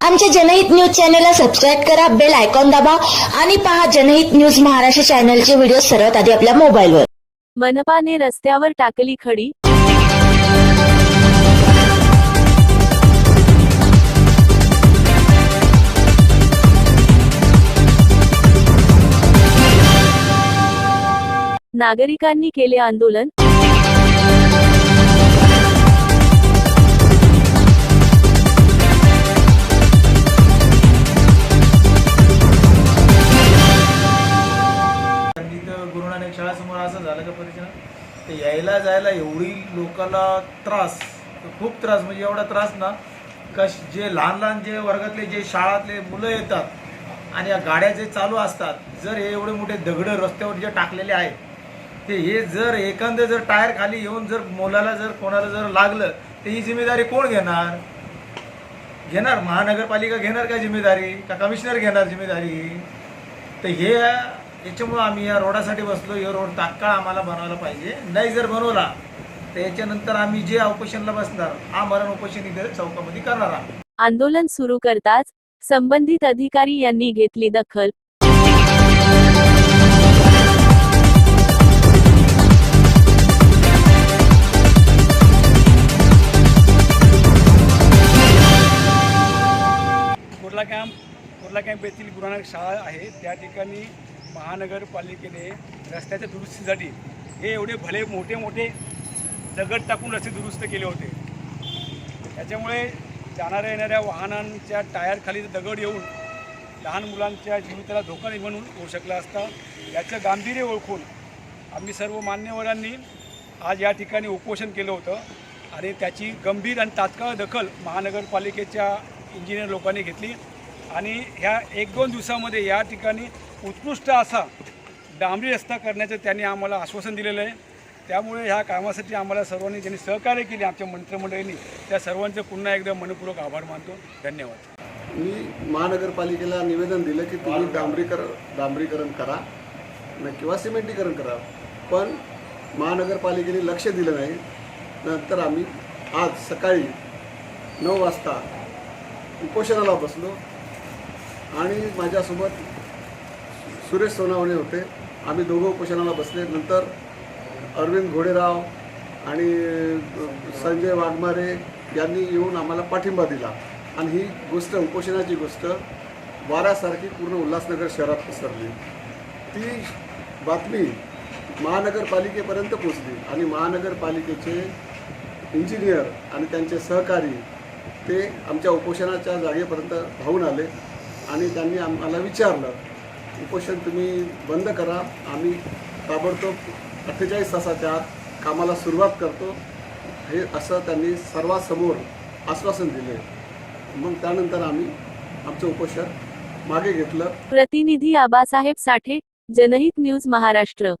आमच्या जनहित न्यूज चॅनलला सबस्क्राईब करा बेल आयकॉन दाबा आणि पहा जनहित न्यूज महाराष्ट्र चॅनलचे व्हिडिओ सर्वात आधी आपल्या मोबाईलवर. मनपाने रस्त्यावर टाकली खडी. नागरिकांनी केले आंदोलन. शाळासमोर असं झालं का परिचय? ते यायला जायला एवढी लोकांना त्रास खूप त्रास म्हणजे एवढा त्रास ना का जे लहान लहान जे वर्गातले जे शाळातले मुलं येतात आणि या गाड्या जे चालू असतात जर हे एवढे मोठे दगडं रस्त्यावर जे टाकलेले आहेत ते हे जर एखादं जर टायर खाली येऊन जर मुलाला जर कोणाला जर लागलं तर ही जिम्मेदारी कोण घेणार? घेणार महानगरपालिका घेणार का जिम्मेदारी? का कमिशनर घेणार जिम्मेदारी? तर हे याच्यामुळं आम्ही या रोडासाठी बसलो. हे रोड तात्काळ आम्हाला बनवायला पाहिजे. नाही जर बनवला तर याच्यानंतर आम्ही जे उपोषणला बसणार हा मरण उपोषण इथे चौकामध्ये करणार आहोत. आंदोलन सुरू करताच संबंधित अधिकारी यांनी घेतली दखल. कुर्ला कॅम्प कुर्ला कॅम्प येथील गुरुनानक शाळा आहे. त्या ठिकाणी महानगरपालिकेने रस्त्याच्या दुरुस्तीसाठी हे एवढे भले मोठे मोठे दगड टाकून रस्ते दुरुस्त केले होते. त्याच्यामुळे जाणाऱ्या येणाऱ्या वाहनांच्या टायरखाली दगड येऊन लहान मुलांच्या जीविताला धोका निर्माण होऊ शकला असता याचं गांभीर्य ओळखून आम्ही सर्व मान्यवरांनी आज या ठिकाणी उपोषण केलं होतं आणि त्याची गंभीर आणि तात्काळ दखल महानगरपालिकेच्या इंजिनियर लोकांनी घेतली आणि ह्या एक दोन दिवसामध्ये या ठिकाणी उत्कृष्ट असा डांबरी रस्ता करण्याचं त्यांनी आम्हाला आश्वासन दिलेलं आहे. त्यामुळे ह्या कामासाठी आम्हाला सर्वांनी ज्यांनी सहकार्य केले आमच्या मंत्रिमंडळींनी त्या सर्वांचं पुन्हा एकदा मनपूर्वक आभार मानतो. धन्यवाद. मी महानगरपालिकेला निवेदन दिलं की तुम्ही डांबरीकर डांबरीकरण करा किंवा सिमेंटीकरण करा. पण महानगरपालिकेने लक्ष दिलं नाही. नंतर आम्ही आज सकाळी नऊ वाजता उपोषणाला बसलो आणि माझ्यासोबत सुरेश सोनावणे होते. आम्ही दोघं उपोषणाला बसले. नंतर अरविंद घोडेराव आणि संजय वाघमारे यांनी येऊन आम्हाला पाठिंबा दिला. आणि ही गोष्ट उपोषणाची गोष्ट वाऱ्यासारखी पूर्ण उल्हासनगर शहरात पसरली. ती बातमी महानगरपालिकेपर्यंत पोचली आणि महानगरपालिकेचे इंजिनियर आणि त्यांचे सहकारी ते आमच्या उपोषणाच्या जागेपर्यंत धावून आले. आणि त्यांनी आम्हाला विचारलं उपोषण तुम्ही बंद करा. आम्ही ताबडतोब अठ्ठेचाळीस तासाच्या आत कामाला सुरुवात करतो. हे असं त्यांनी सर्वांसमोर आश्वासन दिले. मग त्यानंतर आम्ही आमचं उपोषण मागे घेतलं. प्रतिनिधी आबासाहेब साठे जनहित न्यूज महाराष्ट्र.